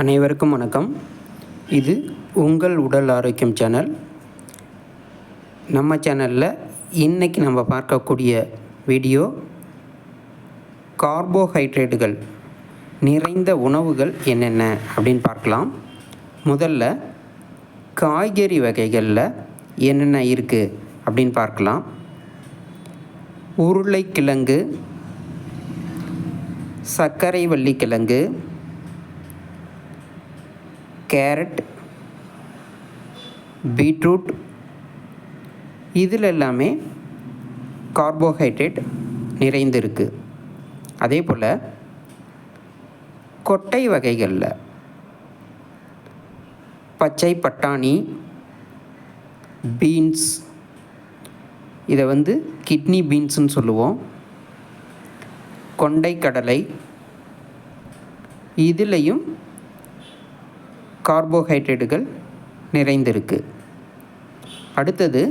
அனைவருக்கும் வணக்கம். இது உங்கள் உடல் ஆரோக்கியம் சேனல். நம்ம சேனலில் இன்றைக்கி நம்ம பார்க்கக்கூடிய வீடியோ கார்போஹைட்ரேட்டுகள் நிறைந்த உணவுகள் என்னென்ன அப்படின்னு பார்க்கலாம். முதல்ல காய்கறி வகைகளில் என்னென்ன இருக்குது அப்படின்னு பார்க்கலாம். உருளைக்கிழங்கு சர்க்கரை வள்ளிக்கிழங்கு கேரட் பீட்ரூட் இதில் எல்லாமே கார்போஹைட்ரேட் நிறைந்திருக்கு. அதே போல் கொட்டை வகைகளில் பச்சை பட்டாணி பீன்ஸ் இதை வந்து கிட்னி பீன்ஸுன்னு சொல்லுவோம். கொண்டை கடலை இதுலேயும் கார்போஹைட்ரேட்டுகள் நிறைந்திருக்கு. அடுத்தது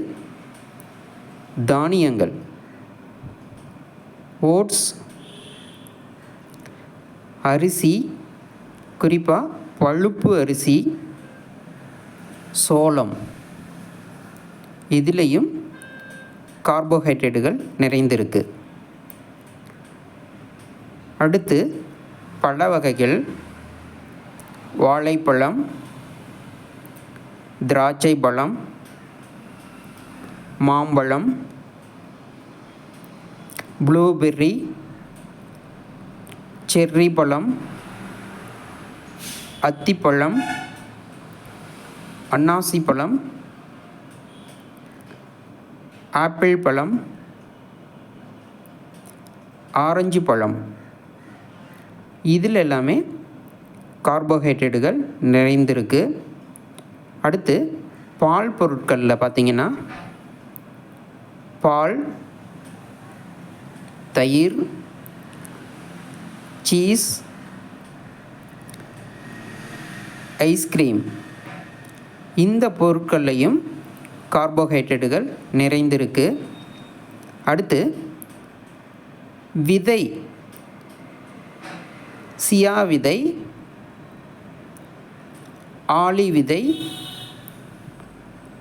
தானியங்கள். ஓட்ஸ் அரிசி குறிப்பாக பழுப்பு அரிசி சோளம். இதிலையும் கார்போஹைட்ரேட்டுகள் நிறைந்திருக்கு. அடுத்து பழ வகைகள். வாழைப்பழம் திராட்சை பழம் மாம்பழம் ப்ளூபெர்ரி செர்ரி பழம் அத்திப்பழம் அன்னாசி பழம் ஆப்பிள் பழம் ஆரஞ்சு பழம் இதில் எல்லாமே கார்போஹைட்ரேட்டுகள் நிறைந்திருக்கு. அடுத்து பால் பொருட்களில் பார்த்திங்கன்னா பால் தயிர் சீஸ் ஐஸ்கிரீம். இந்த பொருட்கள்லையும் கார்போஹைட்ரேட்டுகள் நிறைந்திருக்கு. அடுத்து விதை சியா விதை ஆளி விதை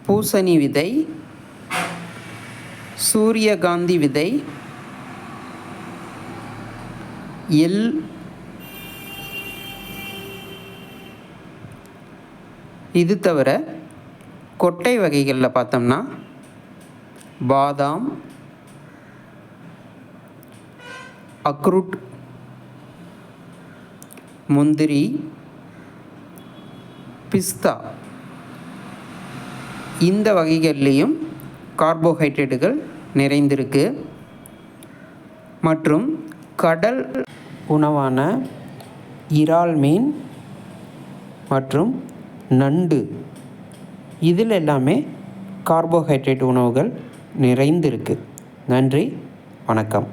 பூசணி விதை சூரியகாந்தி விதை எல் இது தவிர கொட்டை வகைகளில் பார்த்தோம்னா பாதாம் அக்ரூட் முந்திரி பிஸ்தா. இந்த வகைகள்லேயும் கார்போஹைட்ரேட்டுகள் நிறைந்திருக்கு. மற்றும் கடல் உணவான இறால் மீன் மற்றும் நண்டு. இதில் எல்லாமே கார்போஹைட்ரேட் உணவுகள் நிறைந்திருக்கு. நன்றி வணக்கம்.